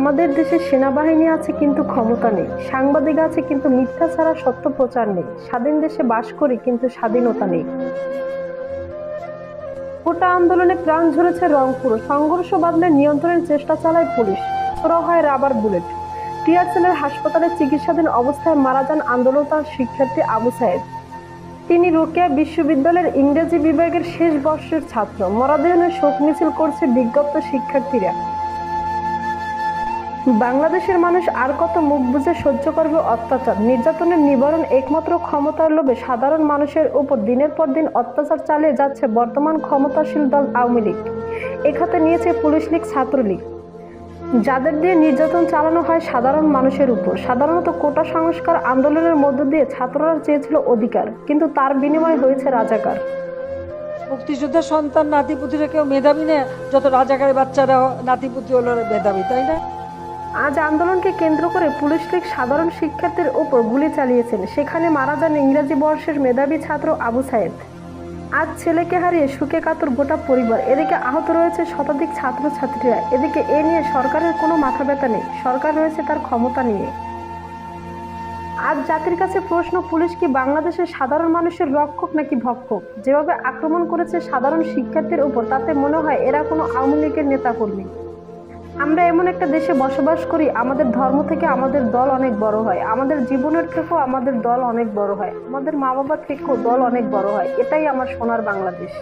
আমাদের দেশে সেনাবাহিনী আছে কিন্তু ক্ষমতা নেই। সাংবাদিক আছে কিন্তু মিথ্যা ছাড়া সত্য প্রচার নেই। স্বাধীন দেশে বাস করি কিন্তু স্বাধীনতা নেই। কোটা আন্দোলনে প্রাণ ঝরেছে রংপুর। সংঘর্ষ বাদলে নিয়ন্ত্রণের চেষ্টা চালায় পুলিশ। ছোড়া হয় রাবার বুলেট। টিআরসেলের হাসপাতালে চিকিৎসাধীন অবস্থায় মারা যান আন্দোলনতার শিক্ষার্থী আবু সাহেব তিনি রোকেয়া বিশ্ববিদ্যালয়ের ইংরেজি বিভাগের শেষ বর্ষের ছাত্র। মরাদেহনে শোক মিছিল করছে বিজ্ঞপ্ত শিক্ষার্থীরা। বাংলাদেশের মানুষ আর কত মুখ বুঝে সহ্য করবে অত্যাচার? নির্যাতনের নিবারণ একমাত্র ক্ষমতার লোভে সাধারণ মানুষের উপর দিনের পর দিন অত্যাচার চালিয়ে যাচ্ছে বর্তমান ক্ষমতাশীল দল আওয়ামী লীগ। এখাতে নিয়েছে পুলিশ লীগ, ছাত্রলীগ। যাদের দিয়ে নির্যাতন চালানো হয় সাধারণ মানুষের উপর। সাধারণত কোটা সংস্কার আন্দোলনের মধ্য দিয়ে ছাত্ররা চেয়েছিল অধিকার, কিন্তু তার বিনিময়ে হয়েছে রাজাকার। মুক্তিযোদ্ধার সন্তান নাতিপুতিরা কেউ মেধাবী না, যত রাজাকারের বাচ্চারা নাতিপুতি হলো মেধাবী, তাই না? আজ আন্দোলনকে কেন্দ্র করে পুলিশ লীগ সাধারণ শিক্ষার্থীর ওপর গুলি চালিয়েছেন। সেখানে মারা যান ইংরেজি বর্ষের মেধাবী ছাত্র আবু সাইদ আজ ছেলেকে হারিয়ে সুখে কাতর গোটা পরিবার। এদিকে আহত রয়েছে শতাধিক ছাত্রছাত্রীরা। এদিকে এ নিয়ে সরকারের কোনো মাথা ব্যথা নেই। সরকার রয়েছে তার ক্ষমতা নিয়ে। আজ জাতির কাছে প্রশ্ন, পুলিশ কি বাংলাদেশের সাধারণ মানুষের রক্ষক নাকি ভক্ষক? যেভাবে আক্রমণ করেছে সাধারণ শিক্ষার্থীর উপর তাতে মনে হয় এরা কোনো আওয়ামী লীগের নেতা কর্মী আমরা এমন একটা দেশে বসবাস করি, আমাদের ধর্ম থেকে আমাদের দল অনেক বড় হয়, আমাদের জীবনের থেকেও আমাদের দল অনেক বড় হয়, আমাদের মা বাবার থেকেও দল অনেক বড় হয়, এটাই আমার সোনার বাংলাদেশ।